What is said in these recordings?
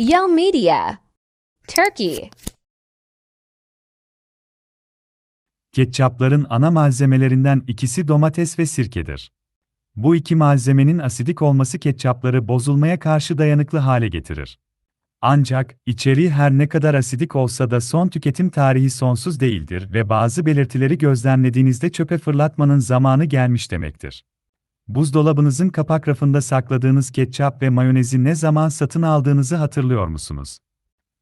Yell Media. Turkey. Ketçapların ana malzemelerinden ikisi domates ve sirkedir. Bu iki malzemenin asidik olması ketçapları bozulmaya karşı dayanıklı hale getirir. Ancak, içeriği her ne kadar asidik olsa da son tüketim tarihi sonsuz değildir ve bazı belirtileri gözlemlediğinizde çöpe fırlatmanın zamanı gelmiş demektir. Buzdolabınızın kapak rafında sakladığınız ketçap ve mayonezi ne zaman satın aldığınızı hatırlıyor musunuz?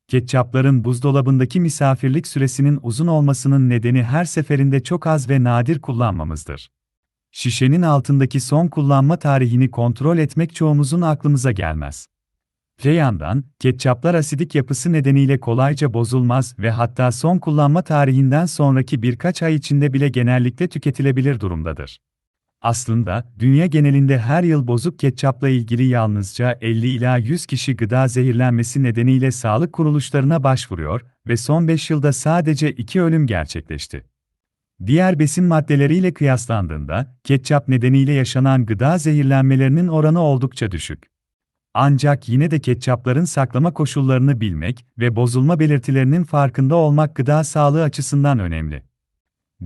Ketçapların buzdolabındaki misafirlik süresinin uzun olmasının nedeni her seferinde çok az ve nadir kullanmamızdır. Şişenin altındaki son kullanma tarihini kontrol etmek çoğumuzun aklımıza gelmez. Öte yandan, ketçaplar asidik yapısı nedeniyle kolayca bozulmaz ve hatta son kullanma tarihinden sonraki birkaç ay içinde bile genellikle tüketilebilir durumdadır. Aslında, dünya genelinde her yıl bozuk ketçapla ilgili yalnızca 50 ila 100 kişi gıda zehirlenmesi nedeniyle sağlık kuruluşlarına başvuruyor ve son 5 yılda sadece 2 ölüm gerçekleşti. Diğer besin maddeleriyle kıyaslandığında, ketçap nedeniyle yaşanan gıda zehirlenmelerinin oranı oldukça düşük. Ancak yine de ketçapların saklama koşullarını bilmek ve bozulma belirtilerinin farkında olmak gıda sağlığı açısından önemli.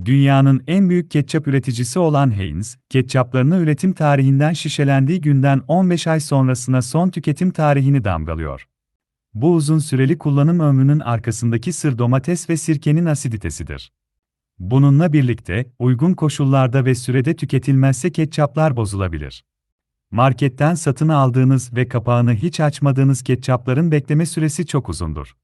Dünyanın en büyük ketçap üreticisi olan Heinz, ketçaplarını üretim tarihinden şişelendiği günden 15 ay sonrasına son tüketim tarihini damgalıyor. Bu uzun süreli kullanım ömrünün arkasındaki sır domates ve sirkenin asiditesidir. Bununla birlikte, uygun koşullarda ve sürede tüketilmezse ketçaplar bozulabilir. Marketten satın aldığınız ve kapağını hiç açmadığınız ketçapların bekleme süresi çok uzundur.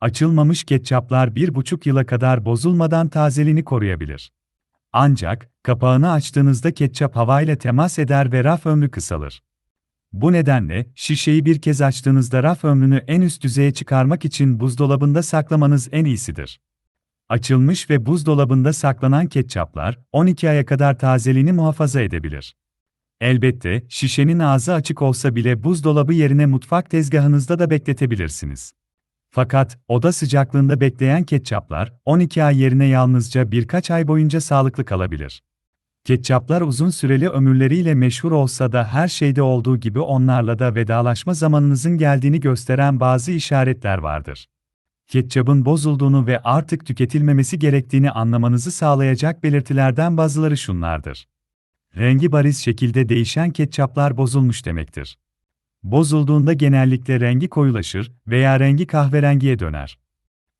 Açılmamış ketçaplar bir buçuk yıla kadar bozulmadan tazeliğini koruyabilir. Ancak, kapağını açtığınızda ketçap havayla temas eder ve raf ömrü kısalır. Bu nedenle, şişeyi bir kez açtığınızda raf ömrünü en üst düzeye çıkarmak için buzdolabında saklamanız en iyisidir. Açılmış ve buzdolabında saklanan ketçaplar, 12 aya kadar tazeliğini muhafaza edebilir. Elbette, şişenin ağzı açık olsa bile buzdolabı yerine mutfak tezgahınızda da bekletebilirsiniz. Fakat, oda sıcaklığında bekleyen ketçaplar, 12 ay yerine yalnızca birkaç ay boyunca sağlıklı kalabilir. Ketçaplar uzun süreli ömürleriyle meşhur olsa da her şeyde olduğu gibi onlarla da vedalaşma zamanınızın geldiğini gösteren bazı işaretler vardır. Ketçabın bozulduğunu ve artık tüketilmemesi gerektiğini anlamanızı sağlayacak belirtilerden bazıları şunlardır. Rengi bariz şekilde değişen ketçaplar bozulmuş demektir. Bozulduğunda genellikle rengi koyulaşır veya rengi kahverengiye döner.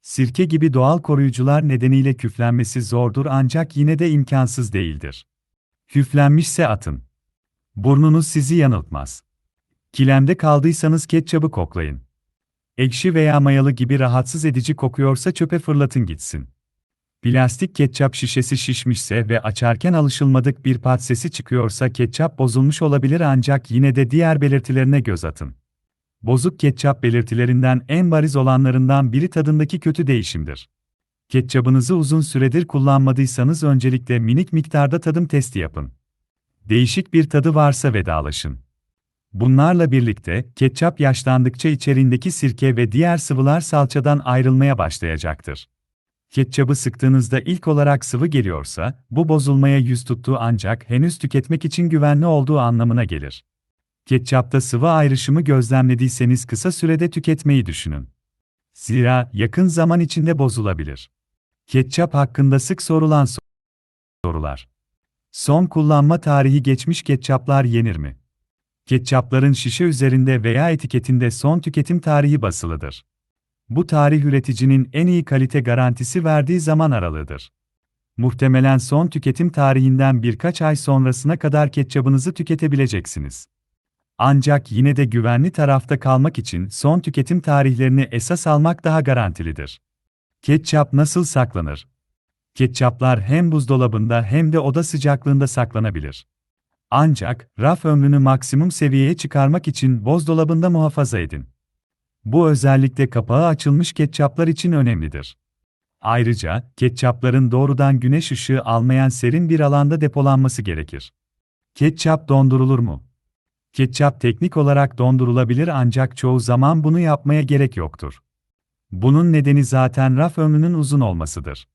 Sirke gibi doğal koruyucular nedeniyle küflenmesi zordur ancak yine de imkansız değildir. Küflenmişse atın. Burnunuz sizi yanıltmaz. Kilemde kaldıysanız ketçabı koklayın. Ekşi veya mayalı gibi rahatsız edici kokuyorsa çöpe fırlatın gitsin. Plastik ketçap şişesi şişmişse ve açarken alışılmadık bir pat sesi çıkıyorsa ketçap bozulmuş olabilir ancak yine de diğer belirtilerine göz atın. Bozuk ketçap belirtilerinden en bariz olanlarından biri tadındaki kötü değişimdir. Ketçabınızı uzun süredir kullanmadıysanız öncelikle minik miktarda tadım testi yapın. Değişik bir tadı varsa vedalaşın. Bunlarla birlikte, ketçap yaşlandıkça içeriğindeki sirke ve diğer sıvılar salçadan ayrılmaya başlayacaktır. Ketçabı sıktığınızda ilk olarak sıvı geliyorsa, bu bozulmaya yüz tuttuğu ancak henüz tüketmek için güvenli olduğu anlamına gelir. Ketçapta sıvı ayrışımı gözlemlediyseniz kısa sürede tüketmeyi düşünün. Zira yakın zaman içinde bozulabilir. Ketçap hakkında sık sorulan sorular. Son kullanma tarihi geçmiş ketçaplar yenir mi? Ketçapların şişe üzerinde veya etiketinde son tüketim tarihi basılıdır. Bu tarih üreticinin en iyi kalite garantisi verdiği zaman aralığıdır. Muhtemelen son tüketim tarihinden birkaç ay sonrasına kadar ketçabınızı tüketebileceksiniz. Ancak yine de güvenli tarafta kalmak için son tüketim tarihlerini esas almak daha garantilidir. Ketçap nasıl saklanır? Ketçaplar hem buzdolabında hem de oda sıcaklığında saklanabilir. Ancak raf ömrünü maksimum seviyeye çıkarmak için buzdolabında muhafaza edin. Bu özellikle kapağı açılmış ketçaplar için önemlidir. Ayrıca, ketçapların doğrudan güneş ışığı almayan serin bir alanda depolanması gerekir. Ketçap dondurulur mu? Ketçap teknik olarak dondurulabilir ancak çoğu zaman bunu yapmaya gerek yoktur. Bunun nedeni zaten raf ömrünün uzun olmasıdır.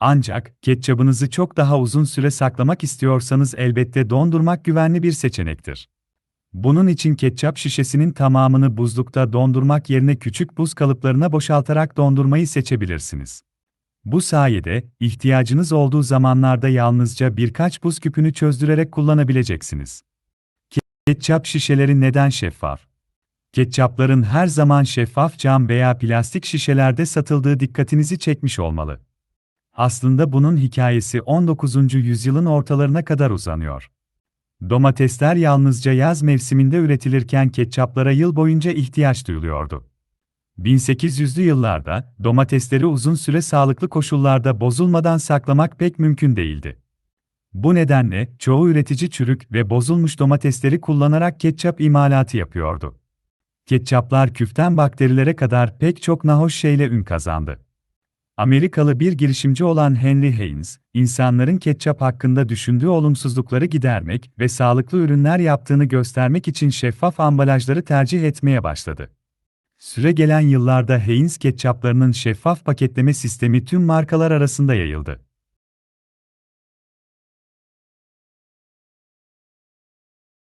Ancak, ketçabınızı çok daha uzun süre saklamak istiyorsanız elbette dondurmak güvenli bir seçenektir. Bunun için ketçap şişesinin tamamını buzlukta dondurmak yerine küçük buz kalıplarına boşaltarak dondurmayı seçebilirsiniz. Bu sayede ihtiyacınız olduğu zamanlarda yalnızca birkaç buz küpünü çözdürerek kullanabileceksiniz. Ketçap şişeleri neden şeffaf? Ketçapların her zaman şeffaf cam veya plastik şişelerde satıldığı dikkatinizi çekmiş olmalı. Aslında bunun hikayesi 19. yüzyılın ortalarına kadar uzanıyor. Domatesler yalnızca yaz mevsiminde üretilirken ketçaplara yıl boyunca ihtiyaç duyuluyordu. 1800'lü yıllarda domatesleri uzun süre sağlıklı koşullarda bozulmadan saklamak pek mümkün değildi. Bu nedenle çoğu üretici çürük ve bozulmuş domatesleri kullanarak ketçap imalatı yapıyordu. Ketçaplar küften bakterilere kadar pek çok nahoş şeyle ün kazandı. Amerikalı bir girişimci olan Henry Haynes, insanların ketçap hakkında düşündüğü olumsuzlukları gidermek ve sağlıklı ürünler yaptığını göstermek için şeffaf ambalajları tercih etmeye başladı. Süre gelen yıllarda Heinz ketçaplarının şeffaf paketleme sistemi tüm markalar arasında yayıldı.